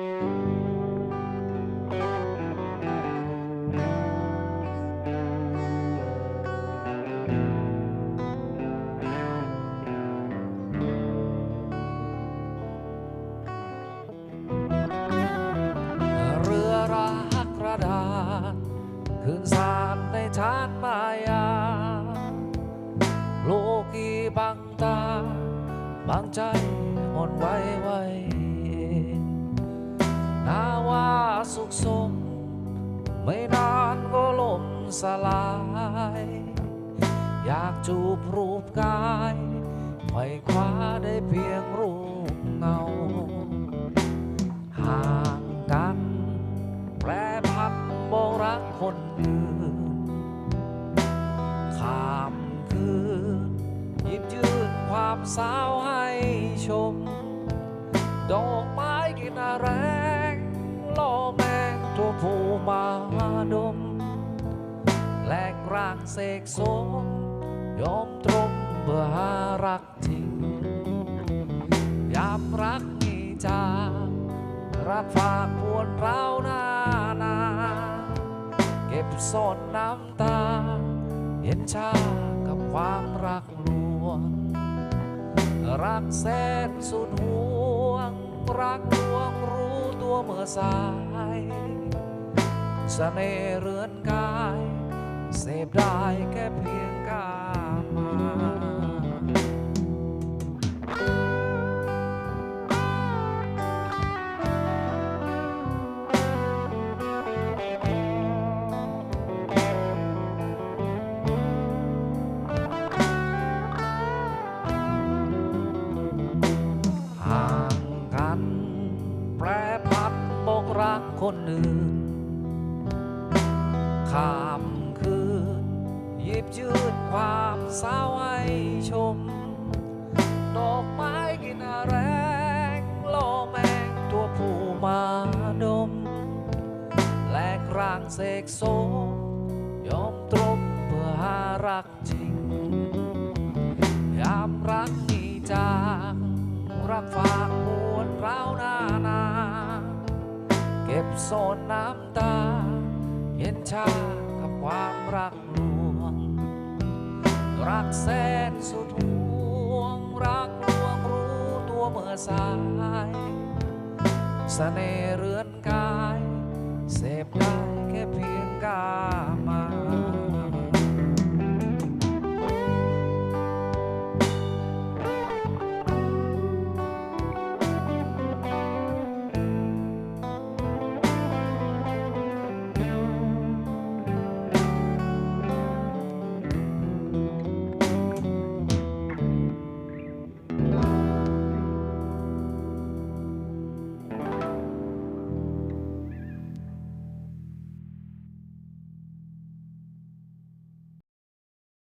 เรือรักกระดานคืนสารในชานมายา โลกีบังตา บางใจ สุขสม ไม่นานก็ล่มสลาย อยากจูบรูปกายไขว่คว้าได้เพียงรูปเงา ห่างกัน แปรพักบอกรักคนอื่นข้ามคืนหยิบยืนความสาวให้ชม ดอกไม้กินแรงล่ ดม แลกร่างเสกสม ยอมตรงเบื่อหารักจริงยามรักมีจางรักฝากปวดร้าวหน้านา เก็บซ่อนน้ำตา เย็นชากับความรักลวง รักแสนสุดห่วง รักลวงรู้ตัวเมื่อสาย เสน่ห์เรือนกาย เสพได้แค่เพียงกามาห่างกันแปรพัดบอกรักคนอื่น ข้ามคืนหยิบยืนความเศร้าให้ชม ดอกไม้กินแรงล่อแมงตัวผู้มาดม แลกร่างเสกโสมยอมตรงเพื่อหารักจริง ยามรักมีจางรักฝากปวดร้าวนานา เก็บโซนน้ำตา เย็นชากับความรักลวง รักแสนสุดห่วง รักลวงรู้ตัวเมื่อสายเสน่ห์เรือนกาย เสพได้แค่เพียงกา